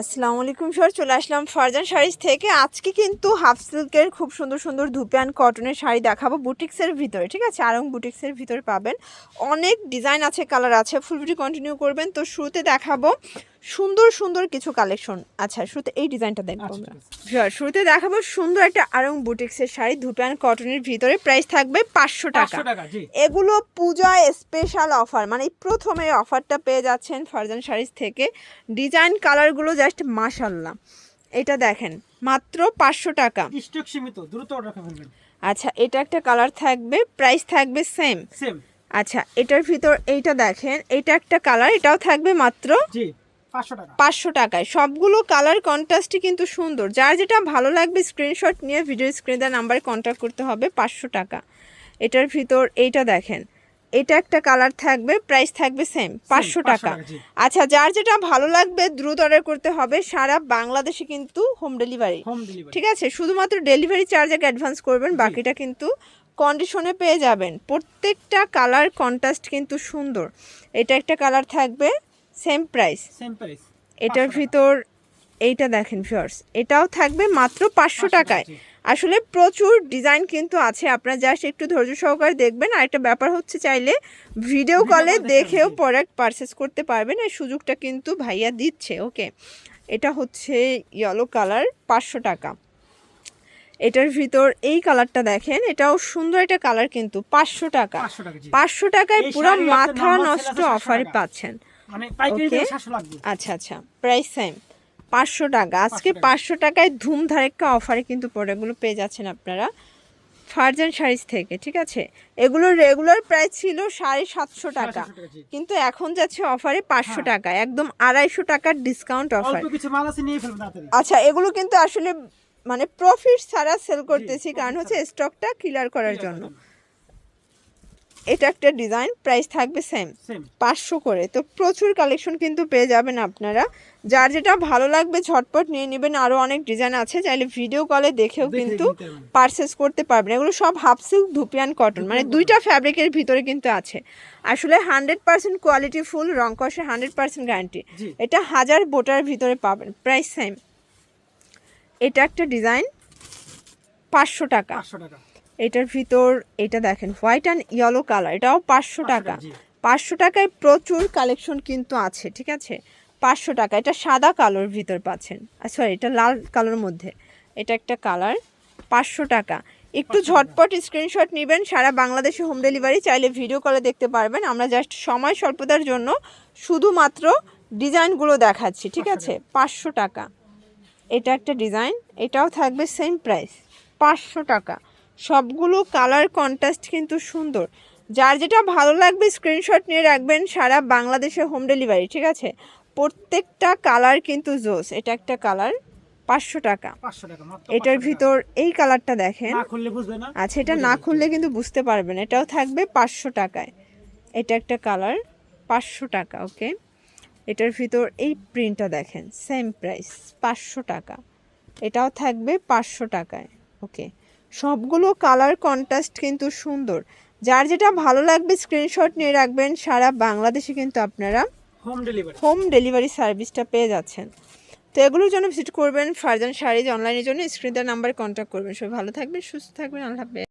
আসসালামু আলাইকুম স্যার, চলে আসলাম ফারজান শাড়িজ থেকে। আজকে কিন্তু হাফ সিল্কের খুব সুন্দর সুন্দর ধুপে অ্যান্ড কটনের শাড়ি দেখাবো বুটিক্সের ভিতরে, ঠিক আছে? আরং বুটিক্সের ভিতরে পাবেন। অনেক ডিজাইন আছে কালার আছে ফুল ভিডিও কন্টিনিউ করবেন। তো শুরুতে দেখাবো সুন্দর সুন্দর কিছু কালেকশন আচ্ছা শুরুতে এই ডিজাইনটা দেখব আচ্ছা, আমরা। Sure, শুরুতে দেখাবো সুন্দর একটা আরং বুটিক্সের শাড়ি ধুপিয়ান কটনের ভিতরে। প্রাইস থাকবে পাঁচশো টাকা। 500 টাকা জি। এগুলো পূজায় স্পেশাল অফার মানে প্রথমে অফারটা পেয়ে যাচ্ছেন ফারজান শাড়িজ থেকে। ডিজাইন কালারগুলো জাস্ট মাশাল্লাহ এটা দেখেন মাত্র পাঁচশো টাকা। স্টক সীমিত দ্রুত অর্ডার ফেলবেন। আচ্ছা এটা একটা কালার থাকবে প্রাইস থাকবে সেম সেম আচ্ছা এটার ভিতর এইটা দেখেন এটা একটা কালার এটাও থাকবে মাত্র জি। 500 টাকা পাঁচশো টাকায়। সবগুলো কালার কন্ট্রাস্টই কিন্তু সুন্দর। যার যেটা ভালো লাগবে স্ক্রিনশট নিয়ে ভিডিও স্ক্রিনে নাম্বারে কন্ট্যাক্ট করতে হবে পাঁচশো টাকা। এটার ভিতর এইটা দেখেন। এটা একটা কালার থাকবে প্রাইস থাকবে সেম পাঁচশো টাকা। আচ্ছা যার যেটা ভালো লাগবে দ্রুত অর্ডার করতে হবে সারা বাংলাদেশে কিন্তু হোম ডেলিভারি হোম ডেলিভারি ঠিক আছে? শুধুমাত্র ডেলিভারি চার্জ আগে অ্যাডভান্স করবেন বাকিটা কিন্তু কন্ডিশনে পেয়ে যাবেন। প্রত্যেকটা কালার কন্ট্রাস্ট কিন্তু সুন্দর। এটা একটা কালার থাকবে সেম প্রাইস সেম প্রাইস এটার ভিতর এইটা দেখেন ফিয়ার্স এটাও থাকবে মাত্র পাঁচশো টাকায়। আসলে প্রচুর ডিজাইন কিন্তু আছে আপনারা জাস্ট একটু ধৈর্য সহকারে দেখবেন। আর একটা ব্যাপার হচ্ছে চাইলে ভিডিও কলে দেখেও প্রোডাক্ট পারচেস করতে পারবেন। এই সুযোগটা কিন্তু ভাইয়া দিচ্ছে ওকে এটা হচ্ছে ইয়েলো কালার পাঁচশো টাকা। এটার ভিতর এই কালারটা দেখেন এটাও সুন্দর একটা কালার কিন্তু পাঁচশো টাকা। 500 টাকা জি। পাঁচশো টাকায় পুরো মাথা নষ্ট আছে 700 অফারে পাচ্ছেন। মানে পাইকারি Okay. দিয়ে 700 লাগবে। আচ্ছা আচ্ছা। প্রাইস সেম পাঁচশো টাকা। আজকে পাঁচশো টাকায় ধুম ধারেক্কা অফারে কিন্তু প্রোডাক্টগুলো পেয়ে যাচ্ছেন আপনারা। ফারজান শাড়িজ থেকে ঠিক আছে? এগুলোর রেগুলার প্রাইস ছিল সাড়ে সাতশো টাকা। 700 টাকা, জি। কিন্তু এখন যাচ্ছে অফারে পাঁচশো হ্যাঁ। টাকা। একদম আড়াইশো টাকার ডিসকাউন্ট অফার আচ্ছা এগুলো কিন্তু আসলে মানে প্রফিট ছাড়া সেল করতেছি। কারণ হচ্ছে স্টকটা ক্লিয়ার করার জন্য। এটা একটা ডিজাইন প্রাইস থাকবে সেম পাঁচশো করে। তো প্রচুর কালেকশন কিন্তু পেয়ে যাবেন আপনারা। যার যেটা ভালো লাগবে ঝটপট নিয়ে নেবেন। আরও অনেক ডিজাইন আছে। চাইলে ভিডিও কলে দেখেও কিন্তু নিতে পারচেস করতে পারবেন। এগুলো সব হাফ সিল্ক ধুপিয়ান কটন মানে দুইটা ফ্যাব্রিকের ভিতরে কিন্তু আছে। আসলে হান্ড্রেড পার্সেন্ট কোয়ালিটি ফুল রং কষে হান্ড্রেড পার্সেন্ট গ্যারান্টি এটা হাজার বোটার ভিতরে পাবেন। প্রাইস সেম এটা একটা ডিজাইন পাঁচশো টাকা। 500 টাকা। এটার ভিতর এটা দেখেন হোয়াইট অ্যান্ড ইয়েলো কালার এটাও পাঁচশো টাকা। পাঁচশো টাকায় প্রচুর কালেকশন কিন্তু আছে ঠিক আছে? পাঁচশো টাকা এটা সাদা কালোর ভিতর পাচ্ছেন। সরি এটা লাল কালোর মধ্যে। এটা একটা কালার পাঁচশো টাকা। একটু ঝটপট স্ক্রিনশট নেবেন সারা বাংলাদেশে হোম ডেলিভারি চাইলে ভিডিও কলে দেখতে পারবেন। আমরা জাস্ট সময় স্বল্পতার জন্য শুধুমাত্র ডিজাইনগুলো দেখাচ্ছি ঠিক আছে? পাঁচশো টাকা। এটা একটা ডিজাইন এটাও থাকবে সেম প্রাইস পাঁচশো টাকা। সবগুলো কালার কন্ট্রাস্ট কিন্তু সুন্দর। যার যেটা ভালো লাগবে স্ক্রিনশট নিয়ে রাখবেন সারা বাংলাদেশে হোম ডেলিভারি ঠিক আছে? প্রত্যেকটা কালার কিন্তু জোস এটা একটা কালার পাঁচশো টাকা। 500 টাকা মাত্র এটার ভিতর এই কালারটা দেখেন। আচ্ছা এটা না খুললে কিন্তু বুঝতে পারবেন। এটাও থাকবে পাঁচশো টাকায়। এটা একটা কালার পাঁচশো টাকা ওকে এটার ভিতর এই প্রিন্টটা দেখেন সেম প্রাইস পাঁচশো টাকা। এটাও থাকবে পাঁচশো টাকায় ওকে সবগুলো কালার কন্ট্রাস্ট কিন্তু সুন্দর। যার যেটা ভালো লাগবে স্ক্রিনশট নিয়ে রাখবেন সারা বাংলাদেশে কিন্তু আপনারা হোম ডেলিভারি হোম ডেলিভারি সার্ভিসটা পেয়ে যাচ্ছেন। তো এগুলোর জন্য ভিজিট করবেন ফারজান শাড়িজ অনলাইনের জন্য স্ক্রিনটার নাম্বার কন্ট্যাক্ট করবেন। সবাই ভালো থাকবেন সুস্থ থাকবেন আল্লাহ হাফেজ।